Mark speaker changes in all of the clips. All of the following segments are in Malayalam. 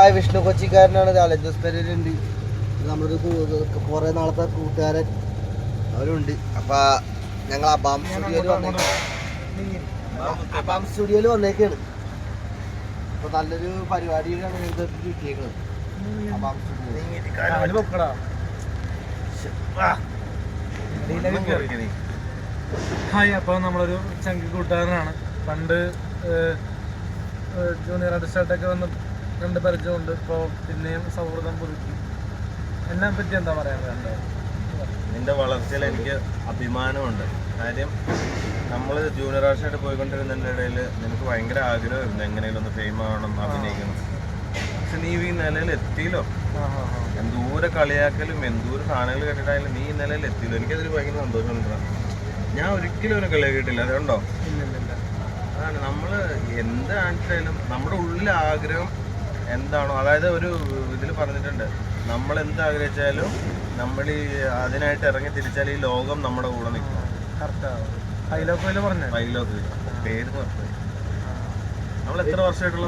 Speaker 1: ആ വിഷ്ണു കൊച്ചിക്കാരനാണ് അലജോസ് പെരേരുണ്ട് നമ്മളൊരു കുറെ നാളത്തെ കൂട്ടുകാരൻ അവരുണ്ട്. അപ്പൊ ഞങ്ങൾ അബാം സ്റ്റുഡിയോയിൽ വന്നേക്കാണ് അബാം സ്റ്റുഡിയോയിൽ വന്നേക്കാണ്. അപ്പൊ നല്ലൊരു പരിപാടിയിലാണ് ഞങ്ങൾക്ക് കിട്ടിയേക്കുന്നത് അബാം സ്റ്റുഡിയോ
Speaker 2: ഹായ് അപ്പോൾ നമ്മളൊരു ചങ്കി കൂട്ടുകാരനാണ്. പണ്ട് ജൂനിയർ അണ്ടർസ്റ്റാർട്ടൊക്കെ വന്ന് രണ്ട് പരിചയമുണ്ട്. ഇപ്പോൾ പിന്നെയും സൗഹൃദം പുതുക്കി. എന്നെ പറ്റി എന്താ പറയാൻ വേണ്ടത്?
Speaker 3: നിന്റെ വളർച്ചയിൽ എനിക്ക് അഭിമാനമുണ്ട്. കാര്യം നമ്മൾ ജൂനിയർ ആർട്സായിട്ട് പോയിക്കൊണ്ടിരുന്നതിന്റെ ഇടയിൽ നിനക്ക് ഭയങ്കര ആഗ്രഹമായിരുന്നു എങ്ങനെയും ഒന്ന് ഫെയിം ആവണം അഭിനയിക്കണം. പക്ഷെ നീ ഈ നിലയിൽ എത്തിയില്ലോ. എന്തൂരെ കളിയാക്കലും എന്തൂരെ സാധനങ്ങൾ കേട്ടിട്ടായാലും നീ ഈ നിലയിൽ എനിക്ക് എനിക്കതിൽ ഭയങ്കര സന്തോഷമുണ്ട്. ഞാൻ ഒരിക്കലും ഒരു കളിയാക്കിയിട്ടില്ല അതുകൊണ്ടോ അതാണ് നമ്മൾ എന്ത് നമ്മുടെ ഉള്ളിൽ ആഗ്രഹം എന്താണോ അതായത് ഒരു ഇതിൽ പറഞ്ഞിട്ടുണ്ട്. നമ്മൾ എന്ത് ആഗ്രഹിച്ചാലും നമ്മൾ ഈ അതിനായിട്ട് ഇറങ്ങി തിരിച്ചാൽ ഈ ലോകം നമ്മുടെ കൂടെ നിൽക്കും.
Speaker 2: ഹൈലോക്കോയിൽ പറഞ്ഞേ
Speaker 3: പേര്. നമ്മൾ എത്ര വർഷമായിട്ടുള്ള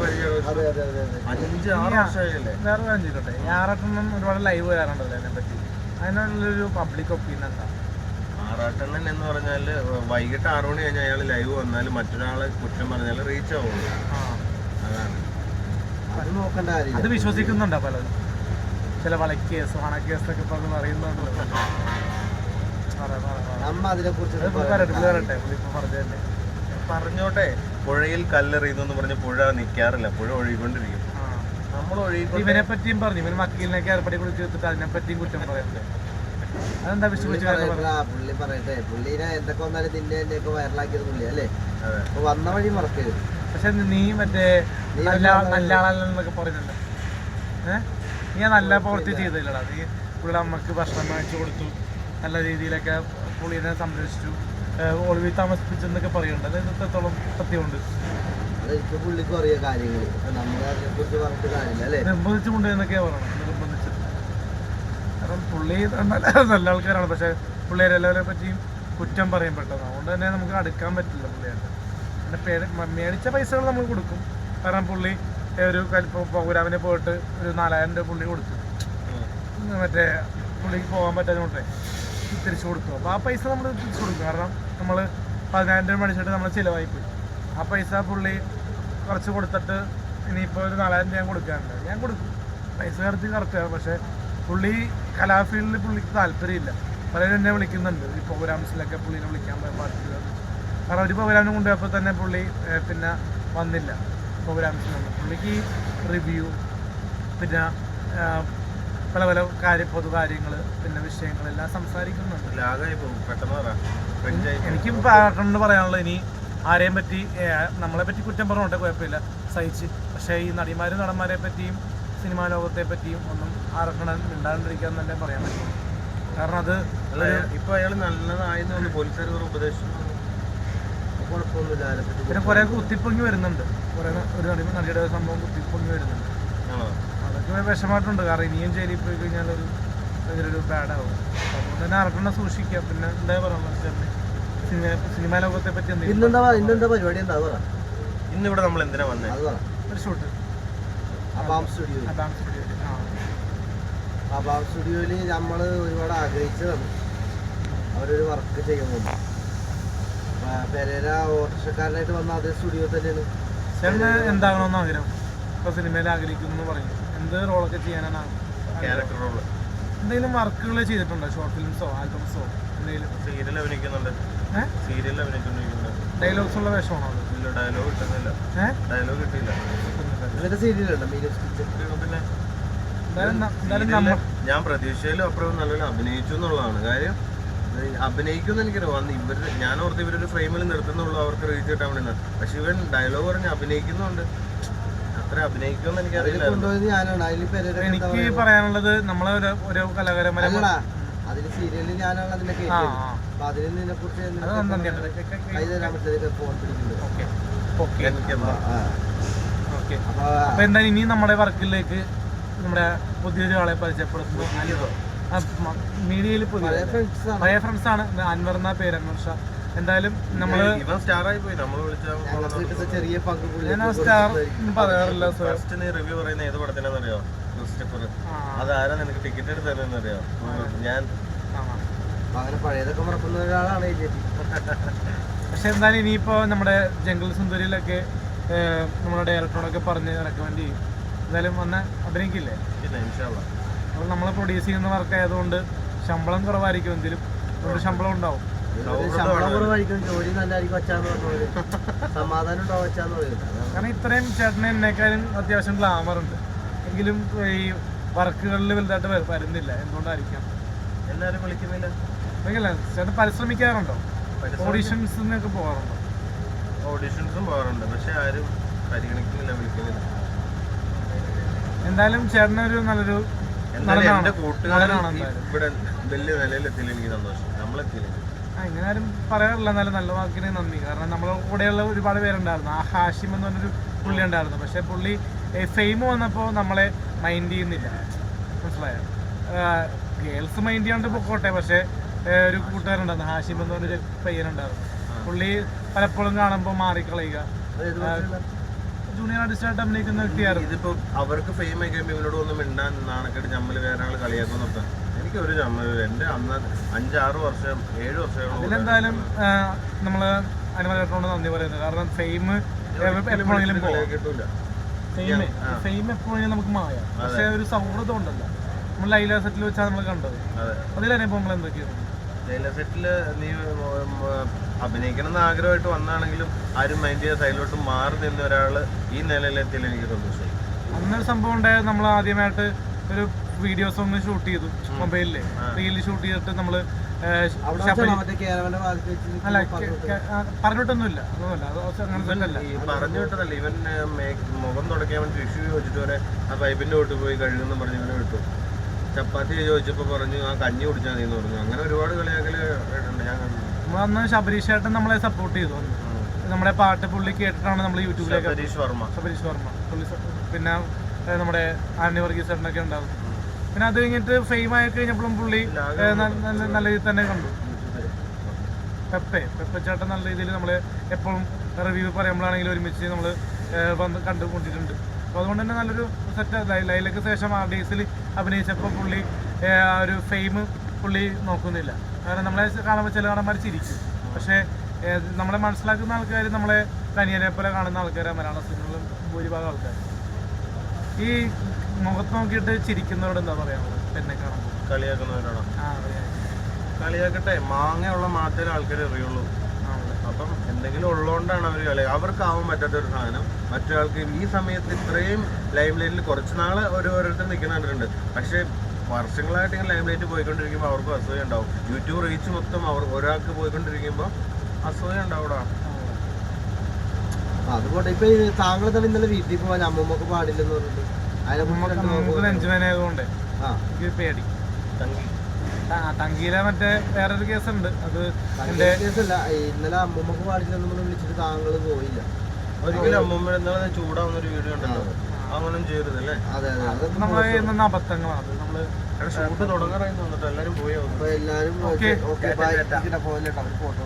Speaker 3: അഞ്ച് ആറ് വർഷമായില്ലേ?
Speaker 2: വേറെ ഒരുപാട് ലൈവ് വരാറുണ്ടല്ലോ അതിനെ പറ്റി. അതിനുള്ളൊരു പബ്ലിക് ഒപ്പീനിയൻ എന്താ?
Speaker 3: ആറാട്ടെണ്ണൻ എന്ന് പറഞ്ഞാൽ വൈകിട്ട് ആറു മണി കഴിഞ്ഞാൽ അയാൾ ലൈവ് വന്നാൽ മറ്റൊരാളെ കുറ്റം പറഞ്ഞാൽ റീച്ച് ആവുള്ളൂ. അതാണ്.
Speaker 1: അത്
Speaker 2: വിശ്വസിക്കുന്നുണ്ടോ പലരും. ചില വളക്കേസ് വണക്കേസ് ഒക്കെ പറഞ്ഞ് പറയുന്നുണ്ട്. പറ, പറ, പറ.
Speaker 1: നമ്മ അതിനെ കുറിച്ച്
Speaker 2: അത് പുള്ളി പറയട്ടെ പുള്ളി പറയട്ടെ പുള്ളി ഇപ്പൊ പറഞ്ഞതല്ലേ.
Speaker 3: പറഞ്ഞോട്ടെ. പുഴയിൽ കല്ലെറിയുന്നു എന്ന് പറഞ്ഞ് പുഴ നിൽക്കാറില്ല പുഴ ഒഴുകിക്കൊണ്ടിരിക്കും.
Speaker 2: ആ.
Speaker 3: നമ്മൾ ഒഴുകിക്കൊണ്ട്
Speaker 2: ഇവനെ പറ്റിയും പറഞ്ഞു ഇവൻ വക്കീലിനൊക്കെ ഏർപ്പെടി കുറിച്ച് എടുത്തിട്ട് അതിനെ പറ്റിയും കുറ്റം പറയുന്നുണ്ട് അതെന്താ
Speaker 1: പുള്ളി
Speaker 2: വിശ്വസിച്ച്
Speaker 1: പറയട്ടെ, പുള്ളി പറയട്ടെ. പുള്ളിനെ എന്തൊക്കെ വന്നാലും നിന്നെ എന്നെ വൈറലാക്കിയത് പുള്ളി അല്ലേ? വന്ന വഴി മറക്കരുത്.
Speaker 2: പക്ഷെ നീ മറ്റേ നല്ല
Speaker 1: നല്ല
Speaker 2: ആളല്ലെന്നൊക്കെ പറയുന്നുണ്ട്. ഏഹ് നീ നല്ല പ്രവൃത്തി ചെയ്തില്ലടാ. നീ പുള്ളിയുടെ അമ്മയ്ക്ക് ഭക്ഷണം വാങ്ങിച്ചു കൊടുത്തു. നല്ല രീതിയിലൊക്കെ പുള്ളിനെ സംരക്ഷിച്ചു. ഒളിവിൽ താമസിപ്പിച്ചെന്നൊക്കെ പറയുന്നുണ്ട്. അത് എത്രത്തോളം സത്യമുണ്ട്.
Speaker 1: അതെനിക്ക് പുള്ളിക്കും അറിയാം കാര്യങ്ങൾ നമ്മൾ അതിനെ കുറിച്ച് പറഞ്ഞിട്ട് കാര്യമില്ല അല്ലേ?
Speaker 2: നിർബന്ധിച്ച് കൊണ്ടുവന്നൊക്കെയാ പറയണം. നിർബന്ധിച്ച് കാരണം പുള്ളി നല്ല നല്ല ആൾക്കാരാണ്. പക്ഷെ പുള്ളിയെ എല്ലാവരെ പറ്റിയും കുറ്റം പറയും പെട്ടെന്ന്. അതുകൊണ്ട് തന്നെ നമുക്ക് അടുക്കാൻ പറ്റില്ല പുള്ളിയായിട്ട്. പിന്നെ മേടിച്ച പൈസകൾ നമ്മൾ കൊടുക്കും. കാരണം പുള്ളി ഒരു പൗരാമിനെ പോയിട്ട് ഒരു നാലായിരം രൂപ പുള്ളി കൊടുത്തു. മറ്റേ പുള്ളിക്ക് പോകാൻ പറ്റാതെ തിരിച്ചു കൊടുത്തു. അപ്പോൾ ആ പൈസ നമ്മൾ തിരിച്ചു കൊടുക്കും. കാരണം നമ്മൾ പതിനായിരം രൂപ മേടിച്ചിട്ട് നമ്മൾ ചിലവായി പോയി. ആ പൈസ പുള്ളി കുറച്ച് കൊടുത്തിട്ട് ഇനിയിപ്പോൾ ഒരു നാലായിരം രൂപ ഞാൻ കൊടുക്കാറുണ്ട്. ഞാൻ കൊടുക്കും. പൈസ കറക്റ്റ് കറക്റ്റാണ് പക്ഷേ പുള്ളി കലാഫീൽഡിൽ പുള്ളിക്ക് താല്പര്യമില്ല. പലരും എന്നെ വിളിക്കുന്നുണ്ട്. ഈ പ്രോഗ്രാംസിലൊക്കെ പുള്ളിനെ വിളിക്കാൻ പാടില്ല കാരണം ഒരു പ്രോഗ്രാമിന് കൊണ്ടുപോയപ്പോൾ തന്നെ പുള്ളി പിന്നെ വന്നില്ല. പ്രോഗ്രാംസിനൊന്നും പുള്ളിക്ക് റിവ്യൂ പിന്നെ പല പല കാര്യ പൊതു കാര്യങ്ങൾ പിന്നെ വിഷയങ്ങളെല്ലാം സംസാരിക്കുന്നുണ്ട്. എനിക്ക് പാട്ടുണ്ട് പറയാനുള്ളത് ഇനി ആരെയും പറ്റി നമ്മളെ പറ്റി കുറ്റം പറഞ്ഞോട്ടെ കുഴപ്പമില്ല. സഹിച്ച്. പക്ഷേ ഈ നടിമാരും നടന്മാരെ പറ്റിയും സിനിമാ ലോകത്തെ പറ്റിയും ഒന്നും ആർക്കണം മിണ്ടാണ്ടിരിക്കാൻ തന്നെ പറയാൻ പറ്റും. കാരണം അത്
Speaker 3: ഇപ്പൊ അയാൾ നല്ലതായെന്ന് പോലീസുകാർ ഉപദേശിച്ചു. ഉപദേശം
Speaker 1: കുഴപ്പമൊന്നുമില്ല.
Speaker 2: പിന്നെ കുറെ കുത്തിപ്പൊങ്ങി വരുന്നുണ്ട്. കുറേ ഒരു നടി നടിയുടെ സംഭവം കുത്തിപ്പൊങ്ങി വരുന്നുണ്ട്. അതൊക്കെ വിഷമായിട്ടുണ്ട് കാരണം ഇനിയും ജയിലിൽ പോയി കഴിഞ്ഞാൽ ഒരു ഭയങ്കര ഒരു ബാഡാവും. അതുകൊണ്ട് തന്നെ അറക്കണ സൂക്ഷിക്കുക. പിന്നെ എന്താ പറയുക സിനിമ ലോകത്തെ പറ്റി എന്തെങ്കിലും
Speaker 1: ഇന്നെന്താ ഇന്നെന്താ പരിപാടി? എന്താ അത് പറ
Speaker 3: നമ്മൾ എന്തിനാ
Speaker 1: വന്നത്
Speaker 2: ഒരു ഷൂട്ട്.
Speaker 1: അബാം സ്റ്റുഡിയോ അബാം സ്റ്റുഡിയോയിൽ. നമ്മൾ ഒരുപാട് ആഗ്രഹിച്ചതാണ്. അവരൊരു വർക്ക് ചെയ്യുന്നുണ്ട് പെരേര ഓട്ടോറിക്ഷക്കാരനായിട്ട് വന്ന അതേ സ്റ്റുഡിയോ തന്നെയാണ്.
Speaker 2: ചേട്ടന് എന്താകണമെന്ന് ആഗ്രഹം? ഇപ്പൊ സിനിമയിൽ ആഗ്രഹിക്കുന്നു എന്ന് പറയും. എന്ത് റോളൊക്കെ ചെയ്യാനാണ്
Speaker 3: ക്യാരക്ടർ റോൾ
Speaker 2: എന്തെങ്കിലും വർക്കുകൾ ചെയ്തിട്ടുണ്ടോ? ഷോർട്ട് ഫിലിംസോ ആൽബംസോ എന്തെങ്കിലും?
Speaker 3: സീരിയൽ അഭിനയിക്കുന്നുണ്ട്. സീരിയൽ അഭിനയിക്കുന്നുണ്ട്
Speaker 2: ഡയലോഗ്സ് ഉള്ള വേഷമാണോ
Speaker 3: ഇല്ല ഡയലോഗ് കിട്ടുന്നില്ല. ഡയലോഗ് കിട്ടിയില്ല. ഞാൻ പ്രതീക്ഷയിലും അപ്പുറം നല്ലൊരു അഭിനയിച്ചു എന്നുള്ളതാണ്. കാര്യം അഭിനയിക്കുന്ന എനിക്കറിയാം വന്ന് ഇവർ ഞാൻ ഓർത്ത് ഇവരൊരു ഫ്രെയിമിൽ നിർത്തുന്നുള്ളൂ അവർക്ക് റീച്ച് കിട്ടാൻ വേണ്ടി പക്ഷെ ഇവൻ ഡയലോഗ് പറഞ്ഞ് അഭിനയിക്കുന്നുണ്ട്. അത്ര അഭിനയിക്കുമെന്ന് എനിക്കറിയില്ല
Speaker 2: എനിക്ക് പറയാനുള്ളത് നമ്മളെ ഒരു കലാകാരന്മാരെ
Speaker 1: അല്ലടാ അതിൽ സീരിയലിൽ ഞാനാണ് അതിൽ നിന്നെ കുറിച്ച് ഫോൺ പിടിക്കുന്നത് അപ്പൊ
Speaker 2: എന്തായാലും ഇനി നമ്മുടെ വർക്കിലേക്ക് നമ്മുടെ പുതിയൊരാളെ പരിചയപ്പെടുത്തുന്നു. മീഡിയയിൽ പുതിയ.
Speaker 1: പഴയ
Speaker 2: ഫ്രണ്ട്സ് ആണ്. അൻവർ എന്ന പേര് അൻവർ ഷാ. എന്തായാലും നമ്മൾ
Speaker 3: ഇവൻ സ്റ്റാർ ആയി പോയി. നമ്മൾ വിളിച്ച
Speaker 1: ചെറിയ പങ്ക് പുള്ളി
Speaker 2: ഞാൻ സ്റ്റാർ പറയാറില്ല സോ
Speaker 3: ഫസ്റ്റ് നീ റിവ്യൂ പറയുന്ന ഏത്
Speaker 2: ആ,
Speaker 3: അതാരാ നിനക്ക് ടിക്കറ്റ് എടുത്ത് തരുന്നറിയോ ഞാൻ.
Speaker 2: ആ.
Speaker 1: അങ്ങനെ പഴയതൊക്കെ മറക്കുന്ന ഒരാളാണ്
Speaker 2: പക്ഷെ എന്തായാലും ഇനിയിപ്പോ നമ്മുടെ ജംഗിൾ സുന്ദരിയിലൊക്കെ നമ്മുടെ ഡയറക്ടറോടൊക്കെ പറഞ്ഞ് റെക്കമെൻഡ് ചെയ്യും. എന്തായാലും വന്ന് അഭിനയിക്കില്ലേ?
Speaker 3: പിന്നെ ഇൻഷാല്ല
Speaker 2: അപ്പോൾ നമ്മൾ പ്രൊഡ്യൂസ് ചെയ്യുന്ന വർക്ക് ആയതുകൊണ്ട് ശമ്പളം കുറവായിരിക്കും എന്തെങ്കിലും ഒരു ശമ്പളം ഉണ്ടാവും.
Speaker 1: ശമ്പളം കുറവായിരിക്കും. ജോലി നല്ലതായിരിക്കും വച്ചാന്ന് പറഞ്ഞത് സമാധാനം ഉണ്ടാവും വച്ചാന്ന് പറയുന്നത്
Speaker 2: കാരണം ഇത്രയും ചേട്ടന് എന്നെക്കാളും അത്യാവശ്യം ഗ്ലാമർ ഉണ്ട്. എങ്കിലും ഈ വർക്കുകളിൽ വലുതായിട്ട് വര- വരുന്നില്ല. എന്തുകൊണ്ടായിരിക്കാം?
Speaker 3: എല്ലാരും വിളിക്കുന്നില്ല.
Speaker 2: ചേട്ടൻ പരിശ്രമിക്കാറുണ്ടോ? ഓഡീഷൻസ് പോകാറുണ്ടോ?
Speaker 3: ഓഡീഷൻസും പോകാറുണ്ട്. പക്ഷെ ആരും പരിഗണിക്കുന്നില്ല വിളിക്കുന്നില്ല.
Speaker 2: എന്തായാലും ചേട്ടനൊരു നല്ലൊരു
Speaker 3: എന്തായാലും. എന്റെ. ഇവിടെ വലിയ നിലയിലെത്തിയില്ല എനിക്ക് സന്തോഷം. നമ്മളെത്തിയില്ല.
Speaker 2: ആ ഇങ്ങനെ ആരും പറയാറില്ല. എന്നാലും നല്ല വാക്കിന് നന്ദി. കാരണം നമ്മളെ കൂടെയുള്ള ഒരുപാട് പേരുണ്ടായിരുന്നു. ആ ഹാഷിം എന്ന് പറഞ്ഞൊരു പുള്ളി ഉണ്ടായിരുന്നു. പക്ഷെ പുള്ളി ഫെയിം വന്നപ്പോൾ നമ്മളെ മൈൻഡ് ചെയ്യുന്നില്ല. മനസ്സിലായോ? ഗേൾസ് മൈൻഡ് ചെയ്യാണ്ട് പൊക്കോട്ടെ. പക്ഷെ ഒരു കൂട്ടുകാരുണ്ടായിരുന്നു ഹാഷിം എന്ന് പറഞ്ഞൊരു പയ്യനുണ്ടായിരുന്നു. പുള്ളി പലപ്പോഴും കാണുമ്പോൾ മാറിക്കളയുക? ജൂനിയർ ആർട്ടിസ്റ്റായിട്ട് അഭിനയിക്കുന്ന വ്യക്തിയായിരുന്നു.
Speaker 3: ഇതിപ്പോ അവർക്ക് ഫെയിം ആയി കഴിയുമ്പോൾ ഇവരോട് ഒന്നും മിണ്ടാൻ നാണക്കെട്ട് ചമ്മൽ വേറെ ആൾ കളിയാക്കുന്നൊക്കെ എനിക്ക് ഒരു ചമ്മൽ എന്റെ അന്ന് അഞ്ചാറ് വർഷം ഏഴ് വർഷം
Speaker 2: ഇതിലെന്തായാലും നമ്മൾ അനുമലേട്ടനോട് നന്ദി പറയുന്നത് കാരണം ഫെയിം എപ്പോഴെങ്കിലും
Speaker 3: കിട്ടൂല
Speaker 2: ഫെയിം ഫെയിം എപ്പോഴും നമുക്ക് മായ. പക്ഷെ ഒരു സൗഹൃദം ഉണ്ടല്ലോ. നമ്മൾ ലൈല സെറ്റിൽ വെച്ചാണ് നമ്മൾ കണ്ടത്.
Speaker 3: അതെ.
Speaker 2: അതിലനുഭവം നമ്മൾ എന്തൊക്കെയാണ്
Speaker 3: ലൈല സെറ്റിൽ നീ അഭിനയിക്കണം എന്ന് ആഗ്രഹമായിട്ട് വന്നാണെങ്കിലും ആരും മൈൻഡ് ചെയ്ത സൈഡിലോട്ട് മാറി നിന്ന ഒരാൾ ഈ നിലയിലെത്തിയാൽ എനിക്ക് തോന്നുന്നു.
Speaker 2: അന്നൊരു സംഭവം ഉണ്ടായത് നമ്മൾ ആദ്യമായിട്ട് ഒരു വീഡിയോസ് ഒന്ന് ഷൂട്ട് ചെയ്തു മൊബൈലിൽ. റീൽ ഷൂട്ട് ചെയ്തിട്ട് നമ്മൾ അല്ല പറഞ്ഞിട്ടൊന്നുമില്ല. അതൊന്നുമല്ല. അങ്ങനെ സെറ്റല്ല
Speaker 3: ഈ പറഞ്ഞു വിട്ടതല്ല ഇവൻ മുഖം തുടക്കാൻ വേണ്ടി ടിഷ്യൂ ചോദിച്ചിട്ട് വരെ ആ പൈപ്പിന്റെ തൊട്ട് പോയി കഴുകുന്നു പറഞ്ഞു ഇവനെ വിട്ടു. ചപ്പാത്തി ചോദിച്ചപ്പോൾ പറഞ്ഞു ആ കഞ്ഞി കുടിച്ചാൽ മതി എന്ന് പറഞ്ഞു. അങ്ങനെ ഒരുപാട് കളിയാക്കൽ ഉണ്ട് ഞാൻ കണ്ടു.
Speaker 2: നമ്മൾ അന്ന് ശബരീഷ് ഏട്ടൻ നമ്മളെ സപ്പോർട്ട് ചെയ്തു. നമ്മുടെ പാട്ട് പുള്ളി കേട്ടിട്ടാണ് നമ്മൾ യൂട്യൂബിലേക്ക്
Speaker 3: ശബരീഷ് വർമ്മ.
Speaker 2: ശബരീഷ് വർമ്മ. പുള്ളി പിന്നെ നമ്മുടെ ആന്റി വർഗീസ് ചേട്ടനൊക്കെ ഉണ്ടാവും. പിന്നെ അത് കഴിഞ്ഞിട്ട് ഫെയിം ആയി കഴിഞ്ഞപ്പോഴും പുള്ളി നല്ല നല്ല രീതിയിൽ തന്നെ കണ്ടു. പെപ്പെ പെപ്പ ചേട്ടൻ നല്ല രീതിയിൽ നമ്മൾ എപ്പോഴും റിവ്യൂ പറയുമ്പോഴാണെങ്കിലും ഒരുമിച്ച് നമ്മൾ വന്ന് കണ്ടുകൊണ്ടിട്ടുണ്ട് അപ്പോൾ അതുകൊണ്ട് തന്നെ നല്ലൊരു സെറ്റ് ലൈലക്ക് ശേഷം ആ എസിൽ അഭിനയിച്ചപ്പോൾ പുള്ളി ആ ഒരു ഫെയിം പുള്ളി നോക്കുന്നില്ല. കാരണം നമ്മളെ കാണുമ്പോൾ ചില കാണാൻ ചിരിക്കും. പക്ഷേ നമ്മളെ മനസ്സിലാക്കുന്ന ആൾക്കാർ നമ്മളെ കനിയനെ പോലെ കാണുന്ന ആൾക്കാരാണ് മലയാള സിനിമകളിൽ ഭൂരിഭാഗം ആൾക്കാർ ഈ മുഖത്ത് നോക്കിയിട്ട് ചിരിക്കുന്നവരോട് എന്താ പറയാനുള്ളത് എന്നെ കാണുമ്പോൾ കളിയാക്കുന്നവരോടാണ്
Speaker 3: കളിയാക്കട്ടെ മാങ്ങയുള്ള മാത്രമേ ആൾക്കാരെ അറിയുള്ളൂ. അപ്പം എന്തെങ്കിലും ഉള്ളതുകൊണ്ടാണ് അവർ കളി. അവർക്കാവാൻ പറ്റാത്ത ഒരു സാധനം മറ്റൊരാൾക്ക് ഈ സമയത്ത് ഇത്രയും ലൈം ലൈനിൽ കുറച്ച് നാൾ ഓരോരുത്തർ നിൽക്കുന്ന കണ്ടിട്ടുണ്ട്. പക്ഷേ വർഷങ്ങളായിട്ട് ഇങ്ങനെ ലൈം ലൈറ്റ് പോയിക്കൊണ്ടിരിക്കുമ്പോൾ അവർക്ക് അസൂയ ഉണ്ടാവും. യൂട്യൂബ് റീച്ച് മൊത്തം അവർ ഒരാൾക്ക് പോയിക്കൊണ്ടിരിക്കുമ്പോൾ അസൂയ ഉണ്ടാവൂടാ.
Speaker 1: ആ, അതുകൊണ്ട് ഇപ്പൊ താങ്കൾ തന്നെ ഇന്നലെ വീട്ടിൽ പോകാൻ അമ്മമ്മക്ക് പാടില്ലെന്ന് പറഞ്ഞിട്ട്. ആ.
Speaker 2: എനിക്ക് പേടി.
Speaker 3: തങ്കി.
Speaker 2: തങ്കിയിലെ മറ്റേ വേറൊരു കേസുണ്ട്. അത്
Speaker 1: കേസല്ല. ഇന്നലെ അമ്മമ്മക്ക് പാടില്ലെന്ന് വിളിച്ചിട്ട് താങ്കൾ പോയില്ല.
Speaker 3: ഒരിക്കലും അമ്മമ്മ ചൂടാവുന്ന ഒരു വീഡിയോ ഉണ്ടല്ലോ ചെയ്യരുത് അല്ലേ
Speaker 1: അതെ അതെ
Speaker 2: നിന്ന് അബദ്ധങ്ങളാണ് അത് നമ്മൾ
Speaker 3: ഷൂട്ട് തുടങ്ങാറായി തോന്നിട്ട് എല്ലാവരും പോയി
Speaker 1: എല്ലാരും
Speaker 2: ഓക്കെ
Speaker 1: ഫോട്ടോ